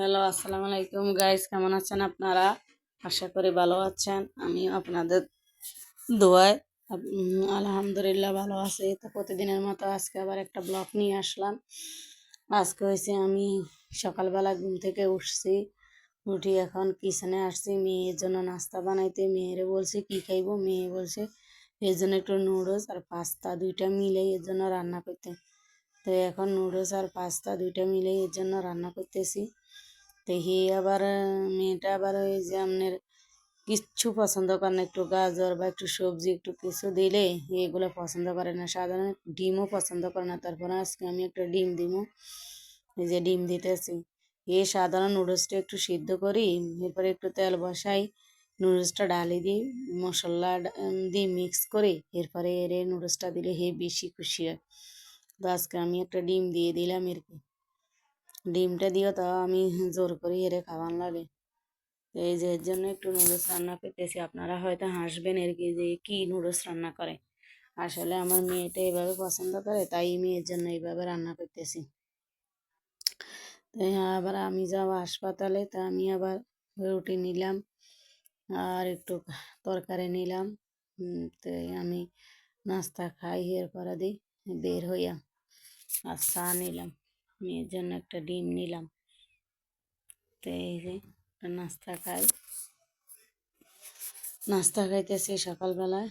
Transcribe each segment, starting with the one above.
Hello, আসসালামু আলাইকুম। Guys কেমন আছেন আপনারা? আশা করি ভালো আছেন। আমি আপনাদের দোয়ায় আলহামদুলিল্লাহ ভালো আছি। তো প্রতিদিনের মতো আজকে আবার একটা ব্লগ নিয়ে আসলাম। আজকে হয়েছে আমি সকালবেলা ঘুম থেকে উঠছি। উঠি এখন কিচেনে আসছি। মেয়ের জন্য নাস্তা বানাইতে। মেয়েরে বলছি, কি খাইবো? মেয়ে বলছে, এর জন্য একটু নুডলস আর পাস্তা দুইটা মিলে এর জন্য রান্না করতে। তো এখন নুডলস আর পাস্তা দুইটা মিলে এর জন্য রান্না করতেছি। তো হে আবার মেয়েটা আবার ওই যে আপনার কিচ্ছু পছন্দ করে না, একটু গাজর বা একটু সবজি, একটু কিছু দিলে এগুলো পছন্দ করে না। সাধারণ ডিমও পছন্দ করে না, তারপরে আজকে আমি একটা ডিম দিব। এই যে ডিম দিতেছি। এ সাধারণ নুডলসটা একটু সিদ্ধ করি, এরপরে একটু তেল বসাই, নুডলসটা ডালি দিই, মশলা দিয়ে মিক্স করে, এরপরে এর নুডলসটা দিলে হে বেশি খুশি হয়। তো আজকে আমি একটা ডিম দিয়ে দিলাম আর কি ডিমটা দিও তাও আমি জোর করে এরে খাওয়ান লাগে। এই যে এর জন্য একটু নুডলস রান্না করতেছি। আপনারা হয়তো হাসবেন এর কি যে কি নুডলস রান্না করে? আসলে আমার মেয়েটা এইভাবে পছন্দ করে তাই মেয়ের জন্য এইভাবে রান্না করতেছি। তো হ্যাঁ, আবার আমি যাব হাসপাতালে তা আমি আবার রুটি নিলাম আর একটু তরকারি নিলাম। তো আমি নাস্তা খাই এরপরে দিই বের হইয়া আর চা নিলাম। মেয়ের জন্য একটা ডিম নিলাম। তো এই যে নাস্তা খাই। নাস্তা খাইতেছি সকালবেলায়।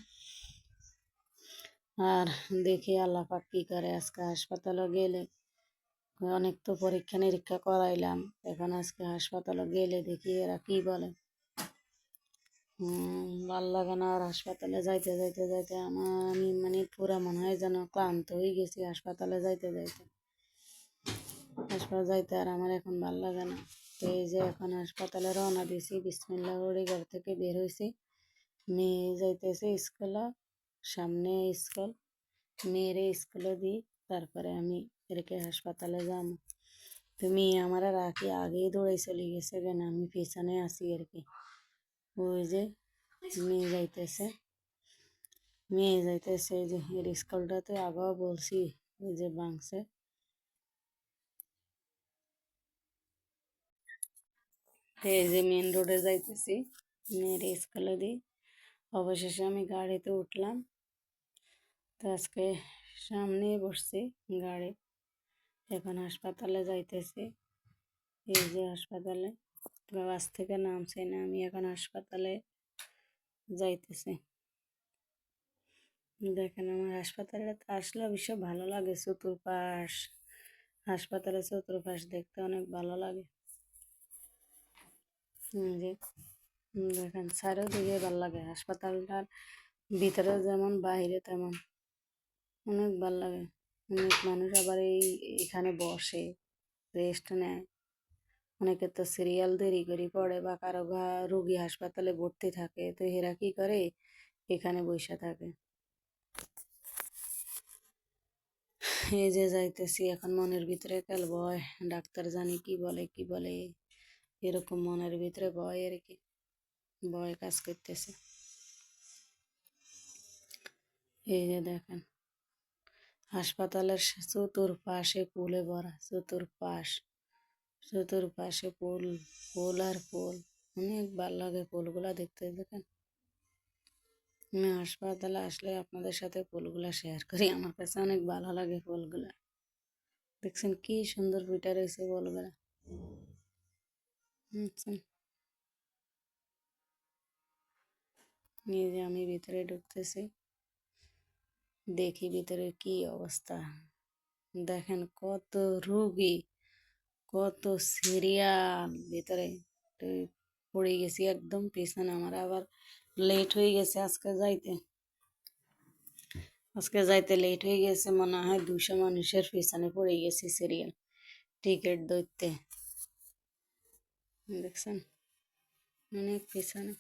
আর দেখি আল্লাহ পাক কি করে আজকে হাসপাতালে গেলে। অনেক তো পরীক্ষা নিরীক্ষা করাইলাম, এখন আজকে হাসপাতালে গেলে দেখি এরা কি বলে। ভালো লাগে না আর হাসপাতালে যাইতে যাইতে যাইতে আমার আমি মানে পুরা মনে হয় যেন ক্লান্ত হয়ে গেছি হাসপাতালে যাইতে যাইতে। হাসপাতাল যাইতে আর আমার এখন ভালো লাগে না। তো এই যে এখন হাসপাতালে রওনা দিয়েছি বিসমিল্লা করে ঘর থেকে বের হয়েছি মেয়ে যাইতেছে স্কুলে, সামনে স্কুল। মেয়েরে স্কুলে দিই, তারপরে আমি রেখে হাসপাতালে যাব। তুমি আমার রাখি আগেই দৌড়াই চলে গেছে কেন? আমি পেছনে আছি আর কি ওই যে মেয়ে যাইতেছে। মেয়ে যাইতেছে এই যে, এর স্কুলটাতে আগেও বলছি, ওই যে বাংছে এই যে মেন রোডে যাইতেছি মেয়ের স্কুলে দিই অবশেষে আমি গাড়িতে উঠলাম। তো আজকে সামনে বসছি গাড়ি। এখন হাসপাতালে যাইতেছি। এই যে হাসপাতালে বাস থেকে নামছি না, আমি এখন হাসপাতালে যাইতেছি। দেখেন আমার হাসপাতালে আসলে অবশ্য ভালো লাগে, চতুর্পাশ। হাসপাতালে চতুর্পাশ দেখতে অনেক ভালো লাগে। যে দেখেন চারিদিকে ভালো লাগে। হাসপাতালটার ভিতরে যেমন, বাইরে তেমন। অনেক ভালো লাগে। অনেক মানুষ আবার এই এখানে বসে রেস্ট নেয়। অনেকে তো সিরিয়াল দেরি করে পড়ে বা কারও রোগী হাসপাতালে ভর্তি থাকে। তো এরা কি করে? এখানে বসে থাকে। এই যে যাইতেছি, এখন মনের ভিতরে কাল ভয় ডাক্তার জানি কি বলে কি বলে। এরকম মনের ভিতরে ভয় আর কি, ভয় কাজ করতেছে। এই যে দেখেন, হাসপাতালের চতুর্পাশে পুলে ভরা, চতুর্পাশ, চতুর্পাশে পুল পুল আর পুল অনেক ভালো লাগে পুলগুলা দেখতে, দেখেন। আমি হাসপাতালে আসলে আপনাদের সাথে ফুলগুলা শেয়ার করি, আমার কাছে অনেক ভালো লাগে ফুলগুলা। দেখছেন কি সুন্দর ফুটা রয়েছে ফুলগুলা। বুঝছেন এই যে আমি ভিতরে ঢুকতেছি দেখি ভিতরে কি অবস্থা দেখেন কত রুগী কত সিরিয়াল ভিতরে তো পড়ে গেছি একদম পিছনে আমার আবার লেট হয়ে গেছে আজকে যাইতে আজকে যাইতে লেট হয়ে গেছে মনে হয় দুশো মানুষের পিছনে পড়ে গেছি সিরিয়াল টিকিট ধরতে দেখছেন? অনেক পিছনে।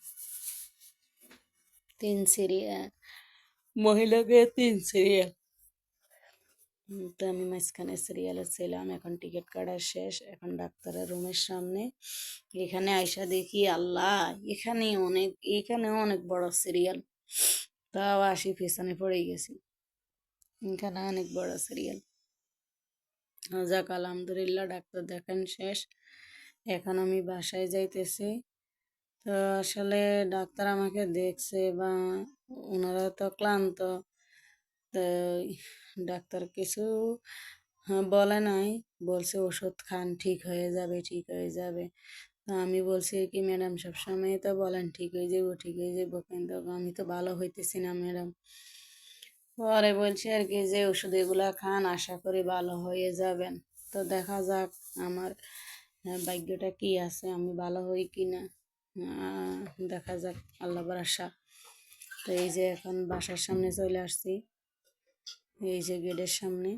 তিন সিরিয়াল। মহিলাকে তিন সিরিয়াল। তো আমি মাঝখানে সিরিয়ালে ছিলাম এখন টিকিট কাটা শেষ এখন ডাক্তারের রুমের সামনে। এখানে আইসা দেখি আল্লাহ এখানে অনেক এখানেও অনেক বড় সিরিয়াল। তাও আসি পিছনে পড়ে গেছি। এখানে অনেক বড় সিরিয়াল। যাক আলহামদুলিল্লাহ ডাক্তার দেখান শেষ। এখন আমি বাসায় যাইতেছি। তো আসলে ডাক্তার আমাকে দেখছে বা ওনারা তো ক্লান্ত। তো ডাক্তার কিছু হ্যাঁ, বলে নাই। বলছে ওষুধ খান ঠিক হয়ে যাবে ঠিক হয়ে যাবে। তো আমি বলছি কি ম্যাডাম সবসময় তো বলেন ঠিক হয়ে যাব ঠিক হয়ে যাব। কিন্তু আমি তো ভালো হইতেছি না ম্যাডাম। পরে বলছি আর কি যে ওষুধ এগুলা খান আশা করি ভালো হয়ে যাবেন। তো দেখা যাক আমার ভাগ্যটা কি আছে, আমি ভালো হই কি না দেখা যাক আল্লাহ ভরসা তো এই যে এখন বাসার সামনে চলে আসছি। এই যে গেটের সামনে।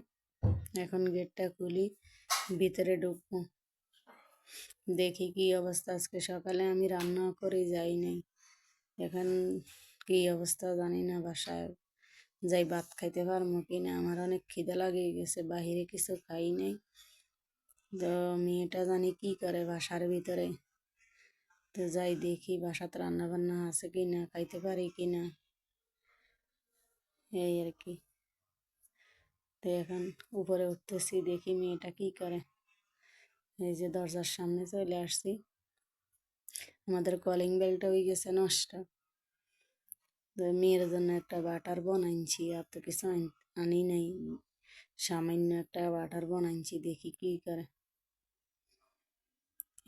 এখন গেটটা খুলি, ভিতরে ঢুকবো। দেখি কি অবস্থা। আজকে সকালে আমি রান্না করে যাই নাই। এখন কি অবস্থা জানি না, বাসায় যাই ভাত খাইতে পারব কি না আমার অনেক খিদে লাগে গেছে, বাহিরে কিছু খাই নাই। তো মেয়েটা জানি কি করে বাসার ভিতরে। তো যাই দেখি বাসাতে রান্না বান্না আছে কি না খাইতে পারি কি না এই আর কি। তো এখন উপরে উঠতেছি, দেখি মেয়েটা কি করে। এই যে দরজার সামনে চলে আসছি। আমাদের কলিং বেলটা হয়ে গেছে নষ্ট তো মেয়ের জন্য একটা বাটার বানাইছি, আর তো কিছু আনি নাই। সামান্য একটা বাটার বানাইছি, দেখি কি করে।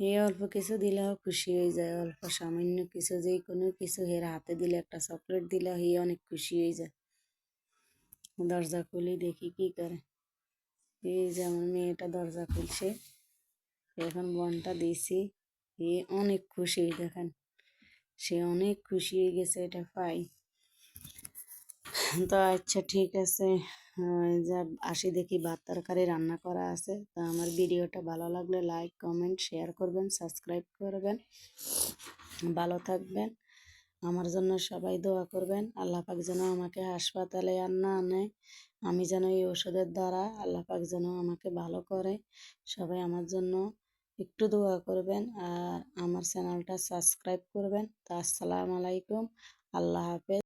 এই অল্প কিছু দিলেও খুশি হয়ে যায়, অল্প সামান্য কিছু যে কোনো কিছু। হের হাতে দিলে একটা চকলেট দিলে হে অনেক খুশি হয়ে যায়। দরজা খুলি, দেখি কি করে। এই যে আমার মেয়েটা দরজা খুলছে। এখন বনটা দিয়েছি। এ অনেক খুশি, দেখেন। সে অনেক খুশি হয়ে গেছে, এটা পাই। তো আচ্ছা ঠিক আছে। যা আসি দেখি ভাত তরকারি রান্না করা আছে, তো আমার ভিডিওটা ভালো লাগলে লাইক কমেন্ট শেয়ার করবেন সাবস্ক্রাইব করবেন। ভালো থাকবেন, আমার জন্য সবাই দোয়া করবেন। আল্লাহ পাক যেন আমাকে হাসপাতালে আর না আনে, আমি যেন এই ওষুধের দ্বারা আল্লাহ পাক যেন আমাকে ভালো করে। সবাই আমার জন্য একটু দোয়া করবেন আর আমার চ্যানেলটা সাবস্ক্রাইব করবেন। তো আসসালামু আলাইকুম, আল্লাহ হাফেজ।